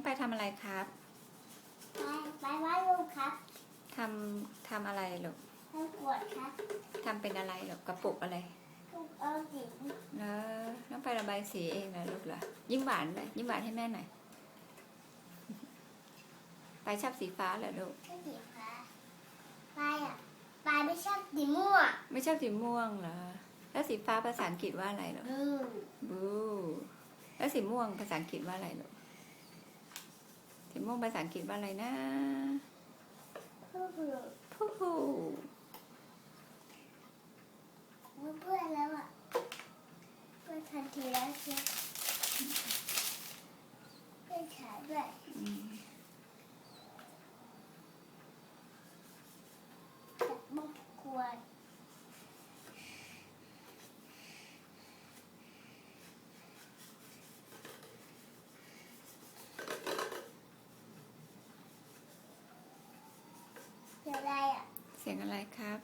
องไปทำอะไรครับ ไปไปว่าลูกครับทำทำอะไรลูกให้กวดครับทำเป็นอะไรลูกกระปุกอะไรลูกเอาสีเนอะน้องไประบายสีเองนะลูกเหรอยิ้มหวานเลยยิ้มหวานให้แม่หน่อยไปชอบสีฟ้าเหรอลูกไม่สีฟ้าไปอะไปไม่ชอบสีม่วงไม่ชอบสีม่วงเหรอแล้วสีฟ้าภาษาอังกฤษว่าอะไรลูกอืมบูแล้วสีม่วงภาษาอังกฤษว่าอะไรลูกสี ม่วงภาษาอังกฤษว่าอะไรนะผู้ผู้พูพูเพื่อนแล้วอะเพื่อนทันทีแล้วใช่ยวเพื่อนขายด้วย อืม จับบุกกวน เดี๋ยวอะไรอะ เสียงอะไรครับ